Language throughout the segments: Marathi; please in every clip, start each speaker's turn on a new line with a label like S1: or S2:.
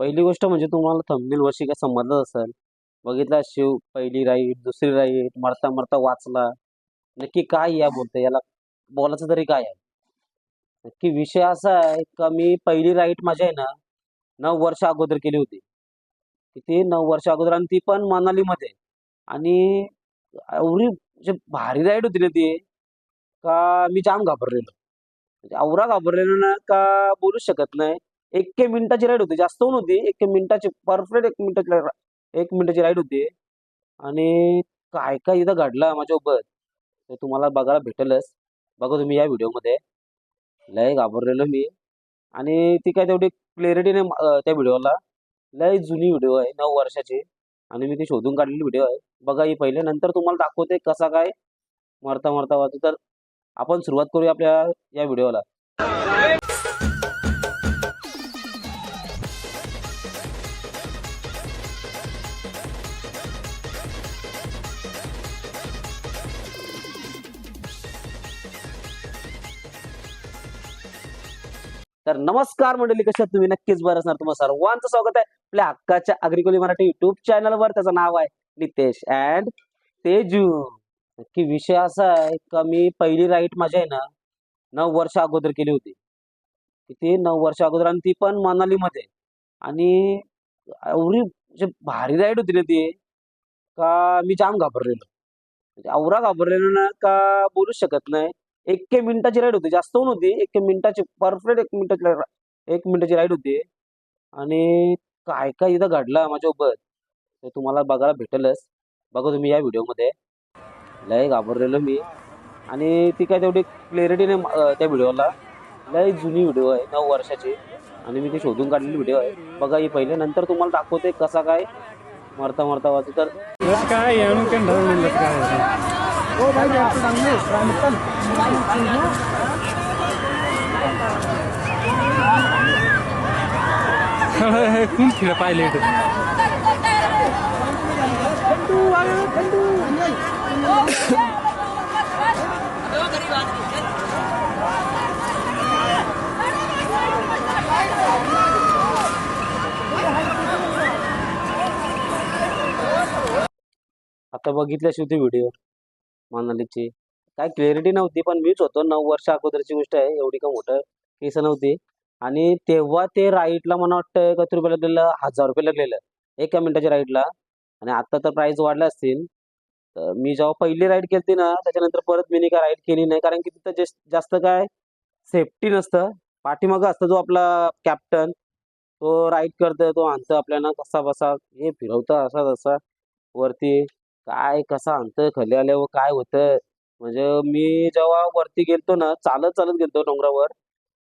S1: पहिली गोष्ट म्हणजे तुम्हाला थंबनेल वर्षी काय समजलं असेल. बघितला शिव पहिली राईट दुसरी राईट मरता मरता वाचला. नक्की काय या बोलतं याला बोलायचं तरी काय? आहे नक्की विषय असा आहे का मी पहिली राईट माझी आहे ना नऊ वर्ष अगोदर केली होती. किती? नऊ वर्ष अगोदर आणि ती पण मनालीमध्ये. आणि एवढी म्हणजे भारी राईड होती ना ती. का मी जाम घाबरलेलो. म्हणजे एवढा घाबरलेलो ना का बोलूच शकत नाही. एक मिनिटाची राईड होती. जास्त नव्हती एक मिनिटाची परफेक्ट एक मिनिटाची एक मिनिटाची राईड होती. आणि काय काय इथं घडलं माझ्यासोबत? ते तुम्हाला बघायला भेटेलच. बघा तुम्ही या व्हिडिओमध्ये. लय घाबरलेलो मी. आणि ती काय तेवढी क्लिअरिटी नाही त्या व्हिडिओला. लय जुनी व्हिडिओ आहे नऊ वर्षाची. आणि मी ती शोधून काढलेली व्हिडिओ आहे. बघा ही पहिले नंतर तुम्हाला दाखवते कसा काय मरता मरता वाचू तर आपण सुरुवात करूया आपल्या या व्हिडिओला. तर नमस्कार मंडळी कशा तुम्ही? नक्कीच बरं असणार. तुम्हाला सर्वांचं स्वागत आहे आपल्या हक्काच्या अग्रिकोली मराठी युट्यूब चॅनलवर त्याचं नाव आहे नितेश अँड तेजू. नक्की विषय असा आहे का मी पहिली राईट माझ्या आहे ना नऊ वर्ष अगोदर केली होती. किती? नऊ वर्ष अगोदर आणि ती पण मनालीमध्ये. आणि एवढी म्हणजे भारी राईड होती ना ती का मी जाम घाबरलेलो. म्हणजे एवढा घाबरलेलो ना का बोलूच शकत नाही. एक मिनिटाची राईड होती. जास्त नव्हती एक मिनिटाची परफेक्ट एक मिनिटाची एक मिनिटाची राईड होती. आणि काय काय इथं घडलं माझ्यासोबत? ते तुम्हाला बघायला भेटेलच. बघा तुम्ही या व्हिडिओमध्ये. लय घाबरलेलो मी. आणि ती काय तेवढी क्लिअरिटी नाही त्या व्हिडिओला. लय जुनी व्हिडिओ आहे नऊ वर्षाची. आणि मी ती शोधून काढलेली व्हिडिओ आहे. बघा ही पहिले नंतर तुम्हाला दाखवते कसा काय. मरता मरता वाचू तर.
S2: काय अनुकंड काय कोण खेळ पाहिले
S1: आता बघितल्याशिवाय व्हिडिओ मनालीची काय क्लॅरिटी नव्हती पण मीच होतो. नऊ वर्ष अगोदरची गोष्ट आहे एवढी का मोठं केस नव्हती. आणि तेव्हा ते राईटला मला वाटतं किती रुपये लागलेलं हजार रुपये लागलेलं. एका मिनिटाच्या राईडला आणि आता तर प्राईस वाढल्या असतील. तर मी जेव्हा पहिली राईड केली ना त्याच्यानंतर परत मी काय राईड केली नाही. कारण की तिथं जास्त काय सेफ्टी नसतं. पाठीमागं असतं जो आपला कॅप्टन तो राईड करतोय तो आणतो आपल्याला. कसा बसा हे फिरवतं असा तसा वरती. काय कसं आणतं खाली आल्यावर काय होतं म्हणजे मी जेव्हा वरती गेलतो ना चालत चालत गेलतो डोंगरावर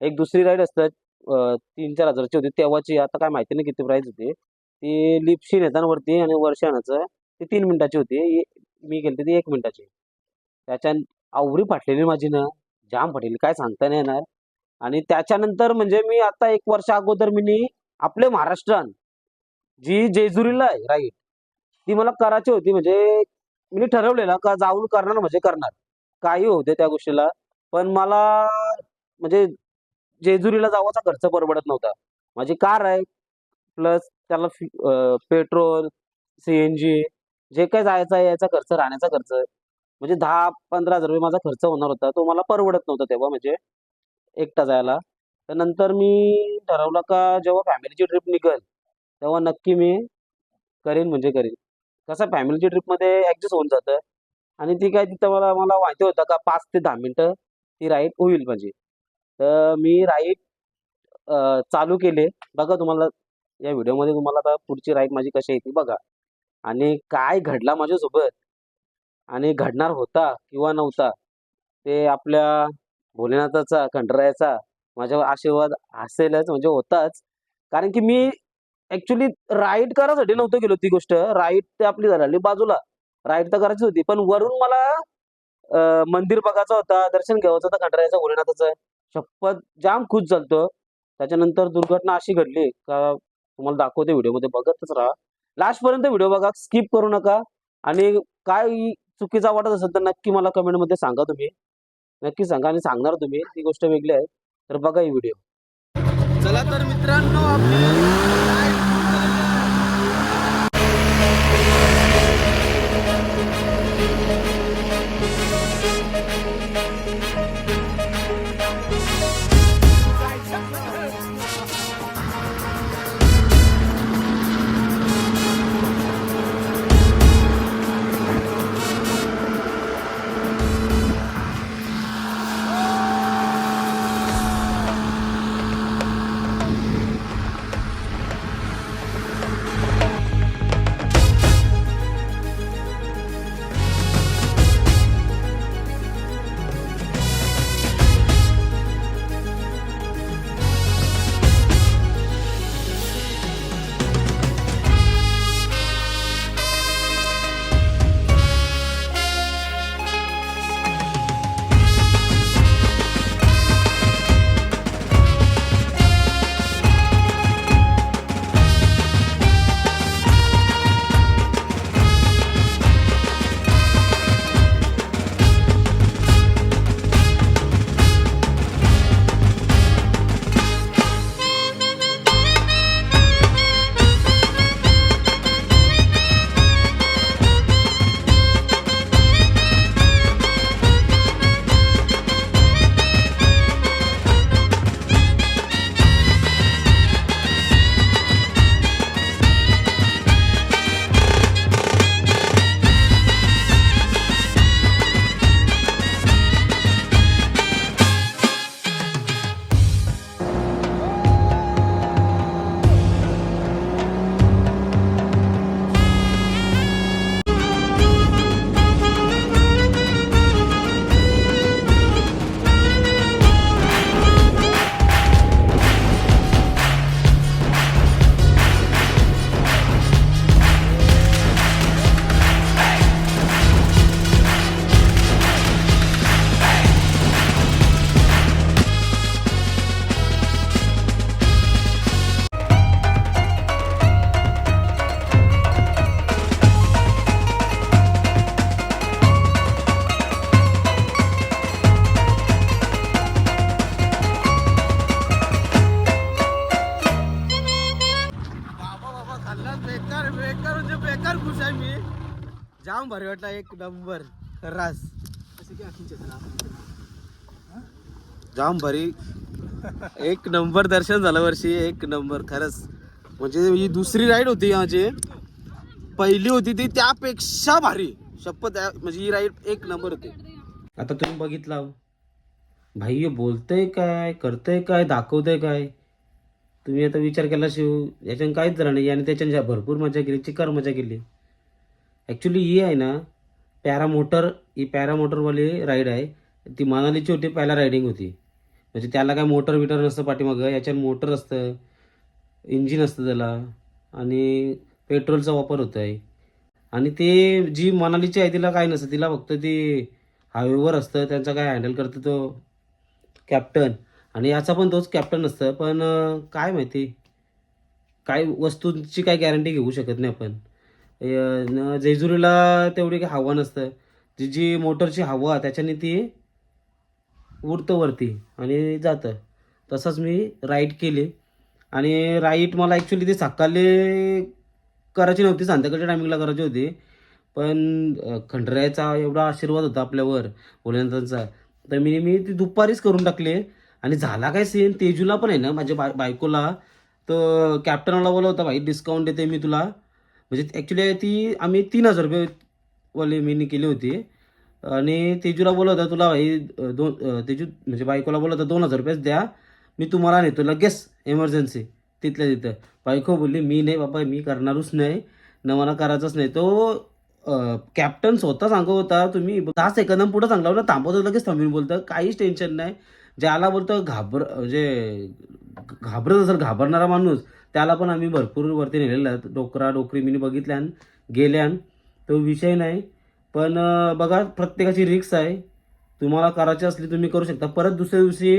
S1: एक दुसरी राईड असतात तीन चार हजारची होती तेव्हाची आता काय माहिती नाही किती प्राईस होती. ती लिपशीन येताना वरती आणि वर्ष आणायचं ती तीन मिनिटाची होती मी गेलते ती एक मिनिटाची. त्याच्या आवरी फाटलेली माझी ना जाम फाटलेली काय सांगता नाही येणार. आणि त्याच्यानंतर म्हणजे मी आता एक वर्ष अगोदर मी आपले महाराष्ट्रान जी जेजुरीला आहे राईट ती मला करायची होती म्हणजे मी ठरवलेलं का जाऊन करणार म्हणजे करणार. काही होते त्या गोष्टीला. पण मला म्हणजे जेजुरीला जावाचा खर्च परवडत नव्हता. माझी कार आहे प्लस त्याला पेट्रोल सी एन जी जे काय जायचं आहे याचा खर्च राहण्याचा खर्च. म्हणजे दहा पंधरा हजार रुपये माझा खर्च होणार होता. तो मला परवडत नव्हता तेव्हा म्हणजे एकटा जायला. तर नंतर मी ठरवलं का जेव्हा फॅमिलीची ट्रिप निघेल तेव्हा नक्की मी करेन म्हणजे करेन. कसं फॅमिलीची ट्रिपमध्ये ॲडजस्ट होऊन जातं. आणि ती काय तिथं मला मला माहिती होतं का पाच ते दहा मिनटं ती राईड होईल माझी. तर मी राईड चालू केले. बघा तुम्हाला या व्हिडिओमध्ये तुम्हाला आता पुढची राईड माझी कशी येते बघा. आणि काय घडला माझ्यासोबत? आणि घडणार होता किंवा नव्हता? ते आपल्या भोलेनाथाचा खंडरायाचा माझ्या आशीर्वाद असेलच म्हणजे होताच. कारण की मी ऍक्च्युली राईड करायसाठी नव्हतं गेलो ती गोष्ट. राईड ते आपली झाली बाजूला. राईड तर करायची होती. पण वरून मला मंदिर बघायचा होता दर्शन घ्यायचं होतं खंडरायाचं भोलेनाथाचं. शपथ जाम खुश झालतो. त्याच्यानंतर दुर्घटना अशी घडली का तुम्हाला दाखवते व्हिडिओमध्ये. बघतच राहा. लास्ट पर्यंत व्हिडिओ बघा. स्किप करू नका. आणि काय चुकीचा वाटत असेल तर नक्की मला कमेंटमध्ये सांगा तुम्ही. नक्की सांगा आणि सांगणार तुम्ही. ती गोष्ट वेगळी आहे. तर बघा ही व्हिडिओ.
S3: चला तर मित्रांनो आपली जाम भारी वाटला एक नंबर रास जाम भारी. एक नंबर दर्शन झालं वर्षी एक नंबर खरंच. म्हणजे ही दुसरी राईड होती माझी पहिली होती ती त्यापेक्षा भारी. शपथ म्हणजे ही राईड एक नंबर होती.
S1: आता तुम्ही बघितला भाई बोलतंय काय करतंय काय दाखवतंय काय? तुम्ही आता विचार केला शिव याच्यानं काहीच झालं नाही. आणि त्याच्यानं भरपूर मजा केली चिकार मजा केली. ॲक्च्युली ही आहे ना पॅरामोटर ही पॅरामोटरवाली राईड आहे. ती मनालीची होती पहिला रायडिंग होती. म्हणजे त्याला काय मोटर विटर नसतं पाठीमागं याच्यात मोटर असतं इंजिन असतं त्याला आणि पेट्रोलचा वापर होतो आहे आणि ते जी मनालीची आहे तिला काय नसतं तिला फक्त ती हायवेवर असतं त्यांचा काय हँडल करतो तो कॅप्टन आणि याचा पण तोच कॅप्टन असतं पण काय माहिती? काय वस्तूंची काय गॅरंटी घेऊ शकत नाही आपण. जेजुरीला तेवढी काही हवा नसतं. जी जी मोटरची हवा त्याच्याने ती उडतं वरती आणि जातं. तसंच मी राईड केली. आणि राईट मला ॲक्च्युली ती सकाळी करायची नव्हती संध्याकाळच्या टायमिंगला करायची होती. पण अं, खंडरायाचा एवढा आशीर्वाद होता आपल्यावर भोलेनाथांचा. तर मी मी ती दुपारीच करून टाकली. आणि झाला काय सीन तेजूला पण आहे ना माझ्या बाय बायकोला. तर कॅप्टनला बोला भाई डिस्काउंट देते मी तुला. म्हणजे ॲक्च्युली ती आम्ही तीन हजार रुपये वाली मी केली होती. आणि तेजूला बोलत होता तुला भाई दोन तेजू म्हणजे बायकोला बोलत होता दोन हजार रुपयेच द्या. मी तुम्हाला नेतो लगेच एमर्जन्सी तिथल्या तिथं. बायको बोलली मी नाही बाबा मी करणारच नाही. न मला करायचंच नाही. तो कॅप्टन स्वतः सांगत होता तुम्ही दहा सेकंदां पुढं सांगला होता थांबवतो लगेच थांबून बोलतं. काहीच टेन्शन नाही. ज्याला बोलतं घाबर म्हणजे घाबरत असेल घाबरणारा माणूस त्याला पण आम्ही भरपूर वरती नेलेलं आहे. डोकरा डोकरी मी बघितल्यान गेल्यान तो विषय नाही. पण बघा प्रत्येकाची रिक्स आहे. तुम्हाला करायची असली तुम्ही करू शकता. परत दुसऱ्या दिवशी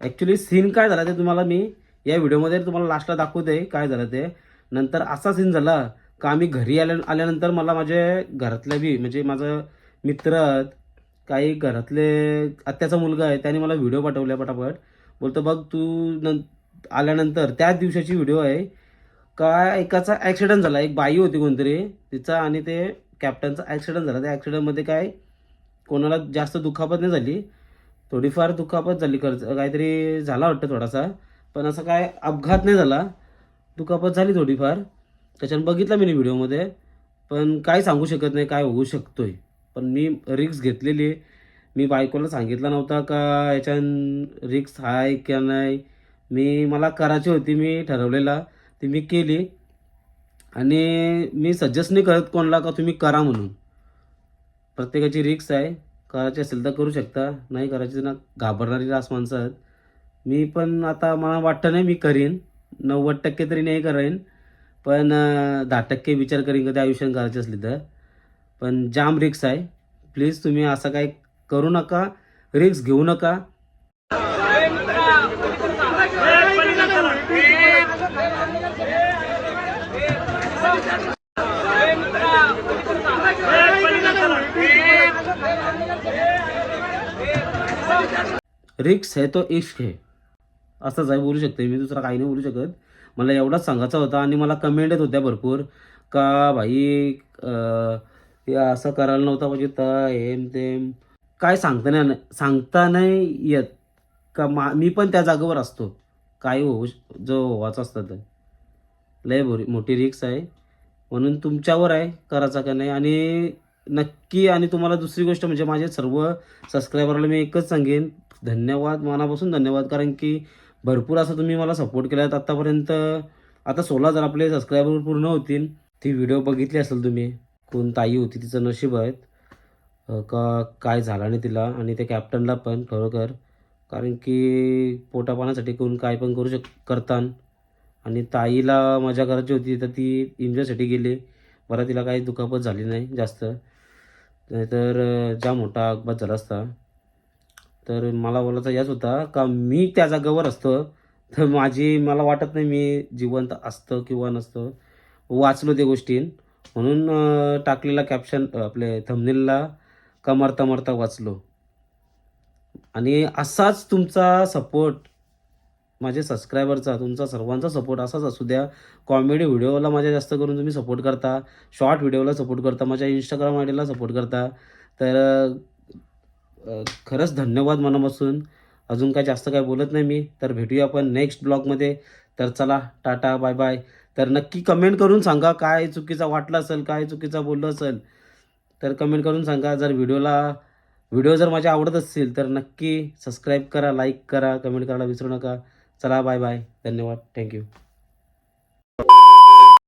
S1: ॲक्च्युली सीन काय झाला ते तुम्हाला मी या व्हिडिओमध्ये तुम्हाला लास्टला दाखवते काय झालं ते. नंतर असा सीन झाला का आम्ही घरी आल्या आल्यानंतर मला माझ्या घरातल्या बी म्हणजे माझं मित्र काही घरातले आत्याचा मुलगा आहे त्याने मला व्हिडिओ पाठवला पटापट. बोलतो बघ तू नं आल्यानंतर त्याच दिवसाची व्हिडिओ आहे. का एकाचा ॲक्सिडंट झाला. एक बाई होती कोणतरी. तिचा आणि ते कॅप्टनचा ॲक्सिडंट झाला. त्या ॲक्सिडंटमध्ये काय कोणाला जास्त दुखापत नाही झाली. थोडीफार दुखापत झाली. खर्च काहीतरी झाला वाटतं थोडासा. पण असं काय अपघात नाही झाला. दुखापत झाली थोडीफार. त्याच्यानं बघितलं मी व्हिडिओमध्ये पण काय सांगू शकत नाही काय होऊ शकतो आहे पण मी रिक्स घेतलेली आहे. मी बायकोला सांगितलं नव्हता का याच्यान रिक्स आहे का नाही? मी मला करायची होती मी ठरवलेला ती मी केली. आणि मी सजेस्ट नाही करत कोणाला का तुम्ही करा म्हणून. प्रत्येकाची रिक्स आहे. करायची असेल तर करू शकता. नाही करायची ना घाबरणारी रास माणसं आहेत. मी पण आता मला वाटतं नाही मी करीन. नव्वद टक्के तरी नाही करेन. पण दहा टक्के विचार करीन कधी आयुष्यात करायची असली तर. पण जाम रिक्स आहे. प्लीज तुम्ही असं काही करू नका. रिक्स घेऊ नका. रिक्स है तो इश्क है. असंच आहे बोलू शकते मी दुसरा काही नाही बोलू शकत. मला एवढाच सांगायचा होता आणि मला कमेंट येत होत्या भरपूर. का भाई हे असं करायला नव्हता पाहिजे तर हेम तेम. काय सांगता नाही सांगता नाही येत. का मा मी पण त्या जागेवर असतो. काय हो जो व्हायचं असतं तर. लय बोरी मोठी रिक्स आहे. म्हणून तुमच्यावर आहे करायचा का नाही? आणि नक्की आणि तुम्हाला दुसरी गोष्ट म्हणजे माझे सर्व सबस्क्रायबरला मी एकच सांगेन. धन्यवाद मनापासून धन्यवाद. कारण की भरपूर असं तुम्ही मला सपोर्ट केला आत्तापर्यंत आता सोळा जर आपले सबस्क्रायबर पूर्ण होतील. ती व्हिडिओ बघितली असेल तुम्ही. कोण ताई होती तिचं नशीब आहेत का काय झालं नाही तिला आणि त्या कॅप्टनला पण खरोखर. कारण की पोटापाण्यासाठी कोण काय पण करू शक करतान. आणि ताईला मजा करायची होती तर ती एन्जॉयसाठी गेली. बरं तिला काही दुखापत झाली नाही जास्त. नाहीतर अं, जाम मोठा अपघात झाला असता. तर मला बोलायचा याच होता का मी त्या जागेवर असतो. तर माझी मला वाटत नाही मी जिवंत असतं किंवा नसतं. वाचलो त्या गोष्टी. म्हणून टाकलेला कॅप्शन आपले थमनेलला का मरता मरता वाचलो. आणि असाच तुमचा सपोर्ट माझे सबस्क्रायबरचा तुमचा सर्वांचा सपोर्ट असाच असू द्या. कॉमेडी व्हिडिओला माझ्या जास्त करून तुम्ही सपोर्ट करता. शॉर्ट व्हिडिओला सपोर्ट करता. माझ्या इंस्टाग्राम आय डीला सपोर्ट करता. तर खरंच धन्यवाद मनापासून. अजून काय जास्त काय बोलत नाही मी. तर भेटूया आपण नेक्स्ट ब्लॉगमध्ये तर चला टाटा बाय बाय तर नक्की कमेंट करून सांगा काय चुकीचा वाटलं असेल काय चुकीचा बोललं असेल. तर कमेंट करून सांगा. जर व्हिडिओला व्हिडिओ जर माझ्या आवडत असतील तर नक्की सबस्क्राईब करा लाईक करा कमेंट करायला विसरू नका. चला बाय बाय धन्यवाद. थँक्यू